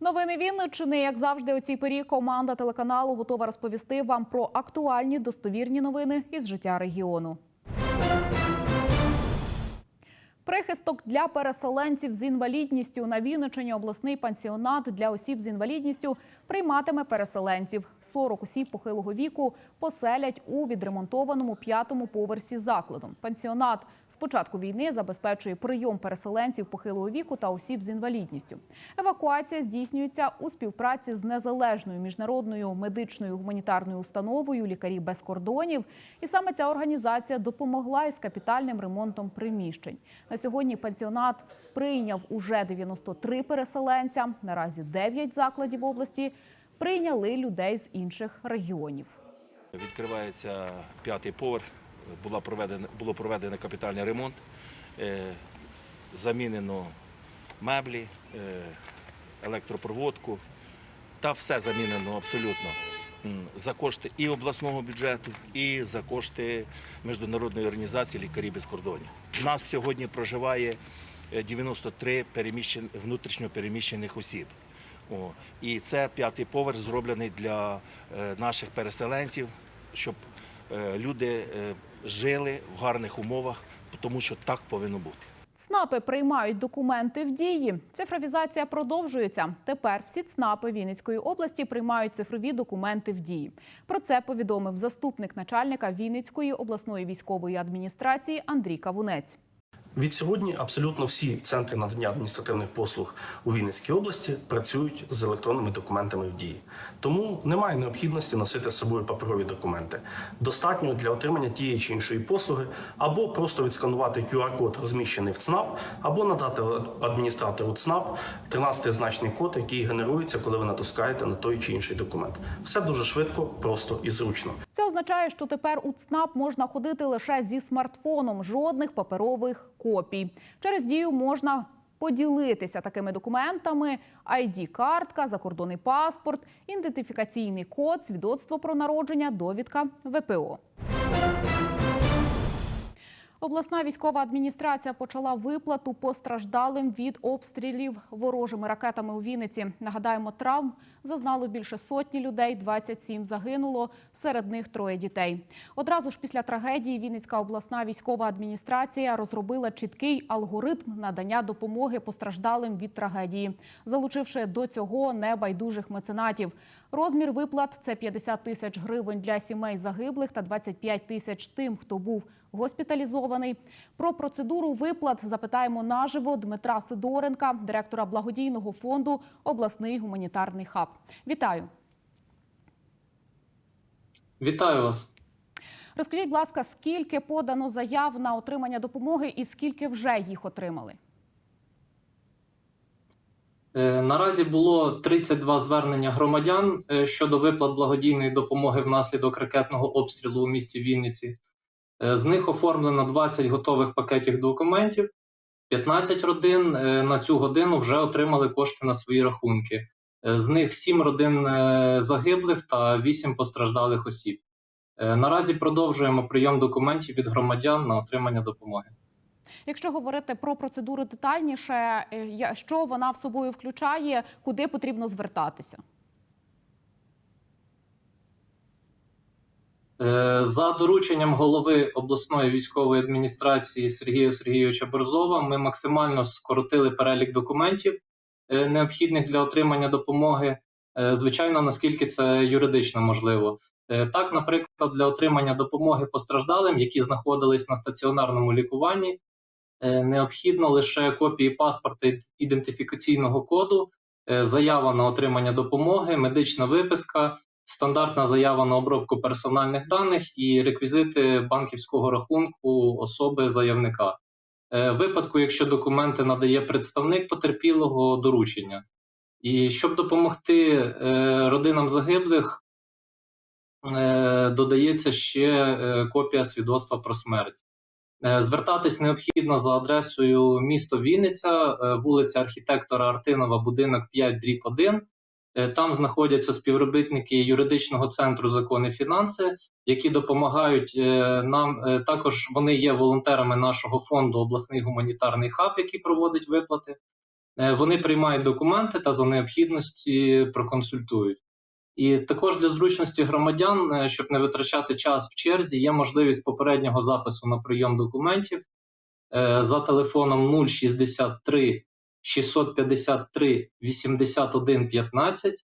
Новини Вінниччини, як завжди, у цій порі команда телеканалу готова розповісти вам про актуальні достовірні новини із життя регіону. Прихисток для переселенців з інвалідністю на Вінничині обласний пансіонат для осіб з інвалідністю прийматиме переселенців. 40 осіб похилого віку поселять у відремонтованому п'ятому поверсі закладу. Пансіонат з початку війни забезпечує прийом переселенців похилого віку та осіб з інвалідністю. Евакуація здійснюється у співпраці з незалежною міжнародною медичною гуманітарною установою Лікарі без кордонів. І саме ця організація допомогла із капітальним ремонтом приміщень. На сьогодні пансіонат прийняв уже 93 переселенця. Наразі 9 закладів області прийняли людей з інших регіонів. Відкривається п'ятий поверх. Була проведена, було проведено капітальний ремонт, е, замінено меблі, е, електропроводку та все замінено абсолютно за кошти і обласного бюджету, і за кошти міжнародної організації Лікарі без кордонів. У нас сьогодні проживає е, 93 переміщен, внутрішньо переміщених осіб. О, і це п'ятий поверх зроблений для е, наших переселенців, щоб е, люди е, жили в гарних умовах, тому що так повинно бути. ЦНАПи приймають документи в дії. Цифровізація продовжується. Тепер всі ЦНАПи Вінницької області приймають цифрові документи в дії. Про це повідомив заступник начальника Вінницької обласної військової адміністрації Андрій Кавунець. Від сьогодні абсолютно всі центри надання адміністративних послуг у Вінницькій області працюють з електронними документами в дії. Тому немає необхідності носити з собою паперові документи. Достатньо для отримання тієї чи іншої послуги або просто відсканувати QR-код, розміщений в ЦНАП, або надати адміністратору ЦНАП 13-значний код, який генерується, коли ви натискаєте на той чи інший документ. Все дуже швидко, просто і зручно. Це означає, що тепер у ЦНАП можна ходити лише зі смартфоном, жодних паперових копій. Через дію можна поділитися такими документами: id картка закордонний паспорт, ідентифікаційний код, свідоцтво про народження, довідка ВПО. Обласна військова адміністрація почала виплату постраждалим від обстрілів ворожими ракетами у Вінниці. Нагадаємо, травм зазнало більше сотні людей, 27 загинуло, серед них троє дітей. Одразу ж після трагедії Вінницька обласна військова адміністрація розробила чіткий алгоритм надання допомоги постраждалим від трагедії, залучивши до цього небайдужих меценатів. Розмір виплат це 50 тисяч гривень для сімей загиблих та 25 тисяч тим, хто був госпіталізований. Про процедуру виплат запитаємо наживо Дмитра Сидоренка, директора благодійного фонду Обласний гуманітарний хаб. Вітаю. Вітаю вас. Розкажіть, будь ласка, скільки подано заяв на отримання допомоги і скільки вже їх отримали? Е, Наразі було 32 звернення громадян е, щодо виплат благодійної допомоги внаслідок ракетного обстрілу у місті Вінниці. Е, З них оформлено 20 готових пакетів документів. 15 родин е, на цю годину вже отримали кошти на свої рахунки. Е, З них 7 родин загиблих та 8 постраждалих осіб. Наразі продовжуємо прийом документів від громадян на отримання допомоги. Якщо говорити про процедуру детальніше, що вона в собою включає, куди потрібно звертатися? За дорученням голови обласної військової адміністрації Сергія Сергійовича Борзова ми максимально скоротили перелік документів, е, необхідних для отримання допомоги. е, Звичайно, наскільки це юридично можливо. Е, Так, наприклад, для отримання допомоги постраждалим, які знаходились на стаціонарному лікуванні, е, необхідно лише копії паспорта ідентифікаційного коду, е, заява на отримання допомоги, медична виписка стандартна заява на обробку персональних даних і реквізити банківського рахунку особи заявника. Е, В випадку, якщо документи надає представник потерпілого доручення. І щоб допомогти е, родинам загиблих, е, додається ще копія свідоцтва про смерть. Звертатись необхідно за адресою місто Вінниця, вулиця архітектора Артинова, будинок 5, дріб 1. Е, Там знаходяться співробітники юридичного центру закони фінанси, які допомагають е, нам. е, Також вони є волонтерами нашого фонду обласний гуманітарний хаб, який проводить виплати. Вони приймають документи та за необхідності проконсультують. І також для зручності громадян, щоб не витрачати час в черзі, є можливість попереднього запису на прийом документів за телефоном 063 653 81 15.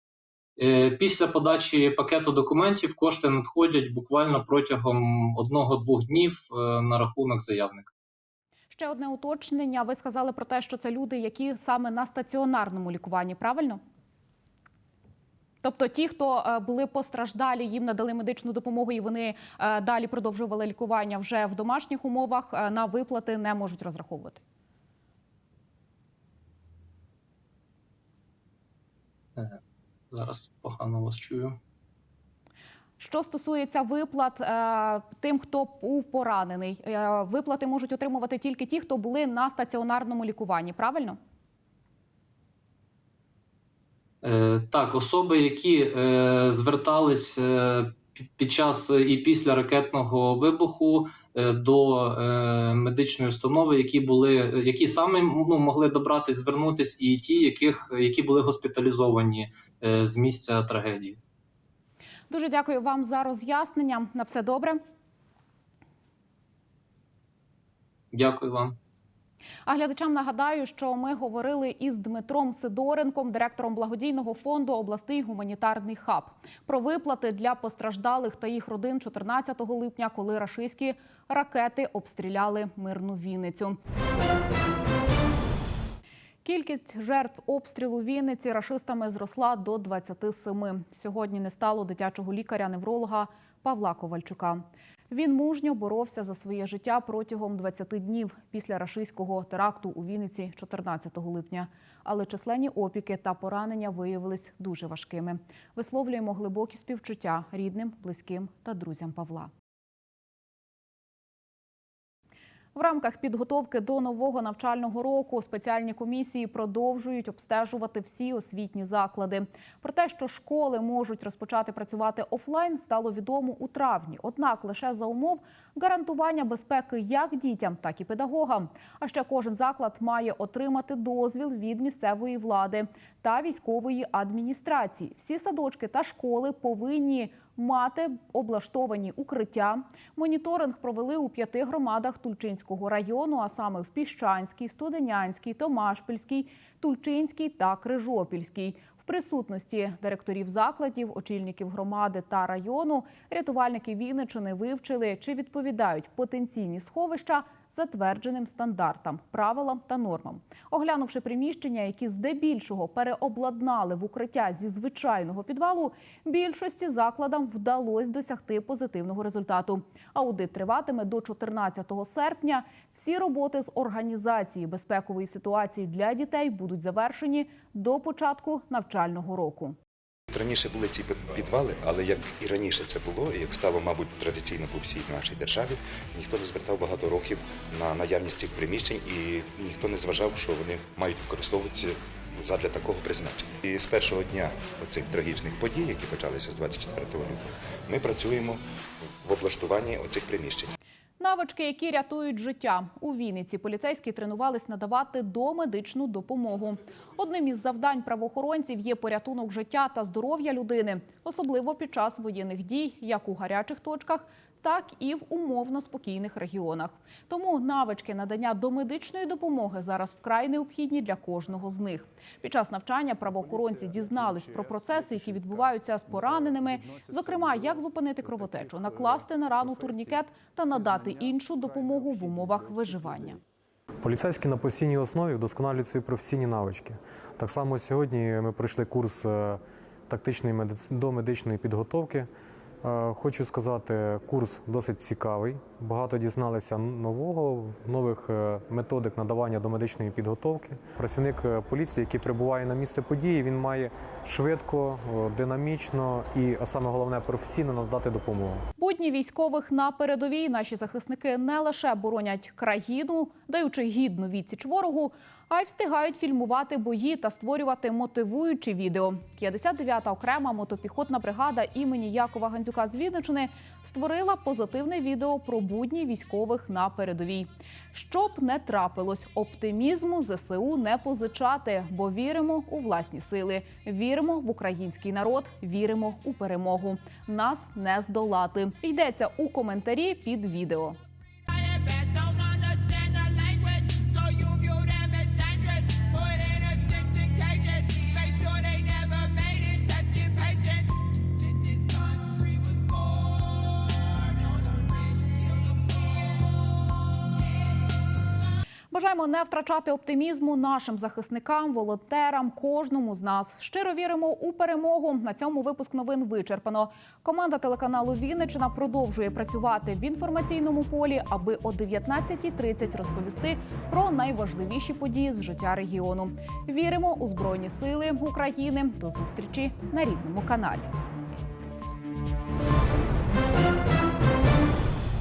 Е, Після подачі пакету документів кошти надходять буквально протягом одного-двох днів е, на рахунок заявника. Ще одне уточнення. Ви сказали про те, що це люди, які саме на стаціонарному лікуванні, правильно? Тобто ті, хто е, були постраждалі, їм надали медичну допомогу, і вони е, далі продовжували лікування вже в домашніх умовах, на виплати не можуть розраховувати. Зараз погано вас чую. Що стосується виплат е, тим, хто був поранений, е, виплати можуть отримувати тільки ті, хто були на стаціонарному лікуванні, правильно? Е, Так, особи, які е, звертались е, під час і після ракетного вибуху е, до е, медичної установи, які були, які саме ну, могли добратись, звернутись, і ті, яких які були госпіталізовані е, з місця трагедії. Дуже дякую вам за роз'яснення. На все добре. Дякую вам. А глядачам нагадаю, що ми говорили із Дмитром Сидоренком, директором благодійного фонду обласний гуманітарний хаб, про виплати для постраждалих та їх родин 14 липня, коли рашистські ракети обстріляли мирну Вінницю. Кількість жертв обстрілу Вінниці рашистами зросла до 27. Сьогодні не стало дитячого лікаря-невролога Павла Ковальчука. Він мужньо боровся за своє життя протягом 20 днів після рашистського теракту у Вінниці 14 липня. Але численні опіки та поранення виявились дуже важкими. Висловлюємо глибокі співчуття рідним, близьким та друзям Павла. В рамках підготовки до нового навчального року спеціальні комісії продовжують обстежувати всі освітні заклади. Про те, що школи можуть розпочати працювати офлайн, стало відомо у травні. Однак лише за умов гарантування безпеки як дітям, так і педагогам. А ще кожен заклад має отримати дозвіл від місцевої влади та військової адміністрації. Всі садочки та школи повинні мати облаштовані укриття. Моніторинг провели у п'яти громадах Тульчинського району, а саме в Піщанській, Студенянській, Томашпільській, Тульчинській та Крижопільській. В присутності директорів закладів, очільників громади та району рятувальники Вінничини вивчили, чи відповідають потенційні сховища затвердженим стандартам, правилам та нормам. Оглянувши приміщення, які здебільшого переобладнали в укриття зі звичайного підвалу, більшості закладам вдалося досягти позитивного результату. Аудит триватиме до 14 серпня. Всі роботи з організації безпекової ситуації для дітей будуть завершені до початку навчального року. Раніше були ці підвали, але як і раніше це було, і як стало, мабуть, традиційно по всій нашій державі, ніхто не звертав багато років на наявність цих приміщень, і ніхто не зважав, що вони мають використовуватися задля такого призначення. І з першого дня цих трагічних подій, які почалися з 24 лютого, ми працюємо в облаштуванні оцих приміщень. Навички, які рятують життя у Вінниці, поліцейські тренувались надавати домедичну допомогу. Одним із завдань правоохоронців є порятунок життя та здоров'я людини, особливо під час воєнних дій, як у гарячих точках, так і в умовно спокійних регіонах. Тому навички надання домедичної допомоги зараз вкрай необхідні для кожного з них. Під час навчання правоохоронці дізнались про процеси, які відбуваються з пораненими, зокрема, як зупинити кровотечу, накласти на рану турнікет та надати іншу допомогу в умовах виживання. Поліцейські на постійній основі вдосконалюють свої професійні навички. Так само сьогодні ми пройшли курс е, тактичної медиц- домедичної підготовки. Е, Хочу сказати, курс досить цікавий. Багато дізналися нового, нових е, методик надавання домедичної підготовки. Працівник е, поліції, який прибуває на місце події, він має швидко, динамічно і а саме головне професійно надати допомогу. Будні військових на передовій наші захисники не лише боронять країну, даючи гідну відсіч ворогу, а й встигають фільмувати бої та створювати мотивуючі відео. 59-та окрема мотопіхотна бригада імені Якова Гандзюка з Вінничини створила позитивне відео про будні військових на передовій. Щоб не трапилось, оптимізму ЗСУ не позичати, бо віримо у власні сили, віримо в український народ, віримо у перемогу. Нас не здолати. Йдеться у коментарі під відео. Бажаємо не втрачати оптимізму нашим захисникам, волонтерам, кожному з нас. Щиро віримо у перемогу. На цьому випуск новин вичерпано. Команда телеканалу Вінничина продовжує працювати в інформаційному полі, аби о 19.30 розповісти про найважливіші події з життя регіону. Віримо у збройні сили України. До зустрічі на рідному каналі.